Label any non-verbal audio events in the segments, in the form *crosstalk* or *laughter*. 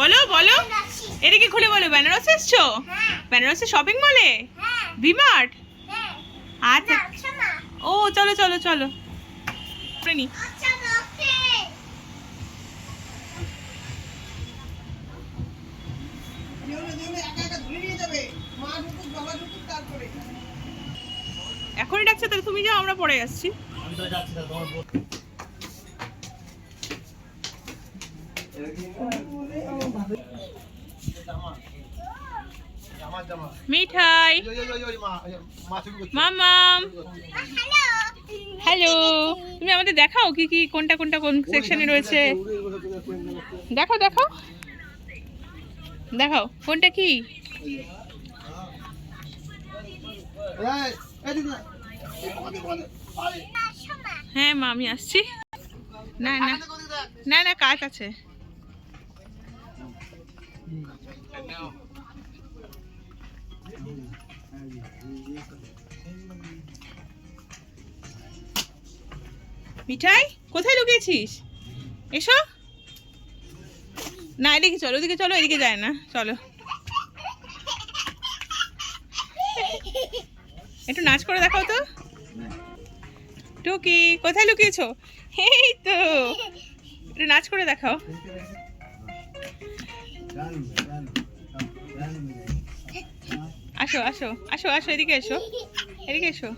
বলো বলো। এদিকে খুলে বলো বেনারস এসছো? হ্যাঁ। বেনারসে শপিং মলে হ্যাঁ। ভিমার্ট হ্যাঁ। আচ্ছা। ও চলো চলো চলো। নি। আচ্ছা এখনই ডাকছে তাহলে তুমি যাও আমরা পরে আসছি। মিঠাই। মামাম হ্যালো তুমি আমাদের দেখাও কি কি, কোনটা কোনটা কোন সেকশনে রয়েছে? দেখাও দেখাও। দেখাও, কোনটা কি? হ্যাঁ মা, আমি আসছি। না না না না, কাজ আছে। মিঠাই, কোথায় লুকিয়েছিস? এসো। না, এদিকে চলো, ওদিকে চলো, এদিকে যায় না, চলো। একটু নাচ করে দেখাও তো। টুকি, কোথায় লুকিয়েছো? এই তো। একটু নাচ করে দেখাও। আসো আসো আসো আসো, এদিকে এসো এদিকে এসো।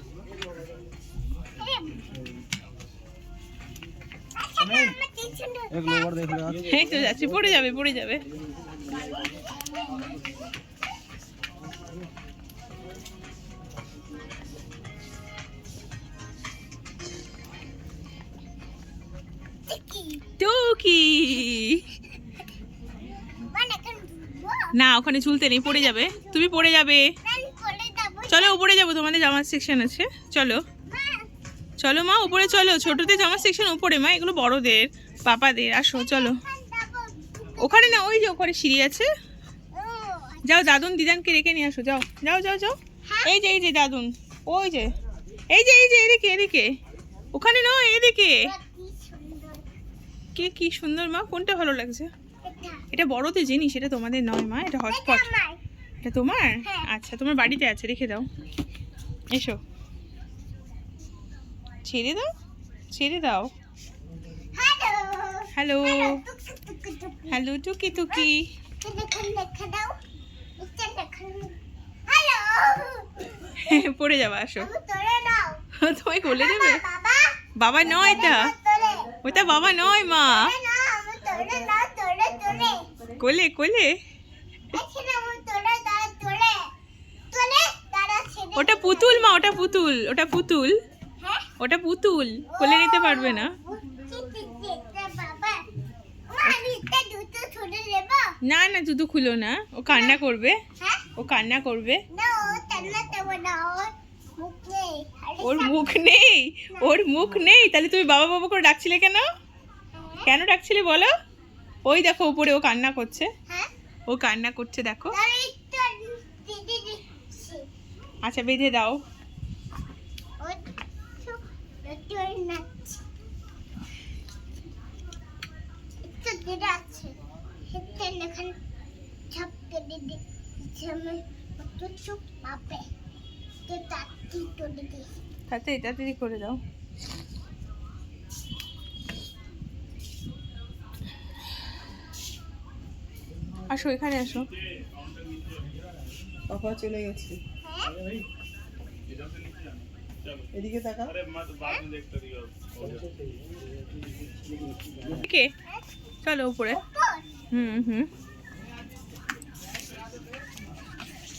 তো যাচ্ছি, পড়ে যাবে পড়ে যাবে। টুকি। না ওখানে ঝুলতে নেই পড়ে যাবে। তুমি পড়ে যাবে। চলো উপরে যাব তোমাদের জামার সেকশন আছে। চলো। চলো মা উপরে চলো। ছোটদের জামার সেকশন উপরে মা এগুলো বড়দের পাপাদের। আসো চলো। ওখানে না ওই যে ওখানে সিঁড়ি আছে। যাও দাদুন দিদানকে রেখে নিয়ে আসো। যাও যাও যাও যাও। এই যে এই যে দাদুন। ওই যে এই যে এই যে এদিকে এদিকে। ওখানে নয় এদিকে। কে কি সুন্দর মা কোনটা ভালো লাগছে? এটা বড়দের জিনিস এটা তোমাদের নয় মা এটা হটপট এটা তোমার? হ্যাঁ। আচ্ছা তোমার বাড়িতে আছে রেখে দাও। এসো। ছেড়ে দাও ছেড়ে দাও। হ্যালো হ্যালো টুকি টুকি পড়ে যাবে আসো। *laughs* তোমায় কোলে দেবে? বাবা। বাবা নয় এটা। ওটা বাবা নয় মা তোরে না আমি তোরে না তোরে তোরে কোলে কোলে। ওটা পুতুল, মা, ওটা পুতুল ওটা পুতুল। ওটা পুতুল, কোলে নিতে পারবে না। না না দুধু খুলো না। ও কান্না করবে। ও কান্না করবে। ওর মুখ নেই, ওর মুখ নেই। তাহলে তুমি বাবা বাবা করে ডাকছিলে কেন? কেন ডাকছিলে বলো? ওই দেখো উপরে ও কান্না করছে। হ্যাঁ? ও কান্না করছে দেখো। আচ্ছা বেঁধে দাও। ও একটু নাচছে একটু দিদি আছে হেঁটে এখানে ছাপকে দিদি আমি একটু চুপ পাবে তো তাড়াতাড়ি করে দিই তাতে তাড়াতাড়ি করে দাও আসো এখানে আসো। পাপা চলে গেছে। হ্যাঁ এদিকে তাকা কে? চলো উপরে। হুম হুম।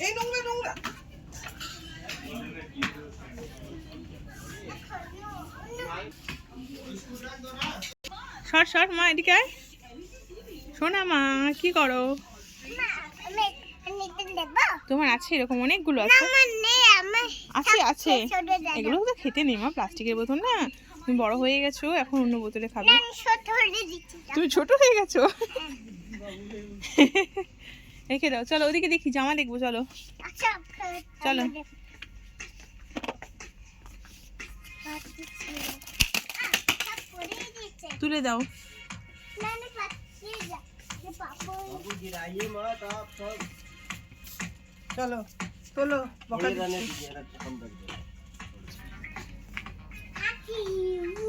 এই নোংরা নোংরা। সর সর মা এদিকে আয়। শোনা মা কি করো? তোমার আছে এরকম অনেকগুলো আছে? আছে আছে। এগুলো তো খেতে নেই মা প্লাস্টিকের বোতল না। তুমি বড় হয়ে গেছো এখন অন্য বোতলে খাবে। তুমি ছোট হয়ে গেছো? রেখে দাও চলো ওদিকে দেখি জামা দেখব চলো। আচ্ছা চলো। তুলে দাও। না না পাচ্ছি যা পাপা आइए माँ आप सब চলো তোলো বকা थोड़ी रहने দিচ্ছি। दीजिए रख हम रख दें হাতি উ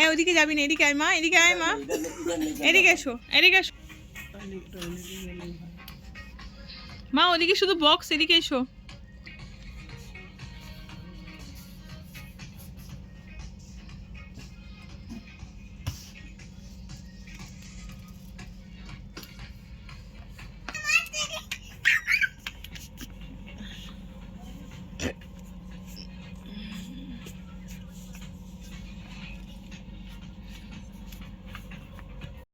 এ ওদিকে যাবি না এদিকে আয় মা এদিকে আয় মা इधर नहीं इधर नहीं जाना। এদিকে এসো এদিকে এসো মা ওদিকে শুধু বক্স এদিকে এসো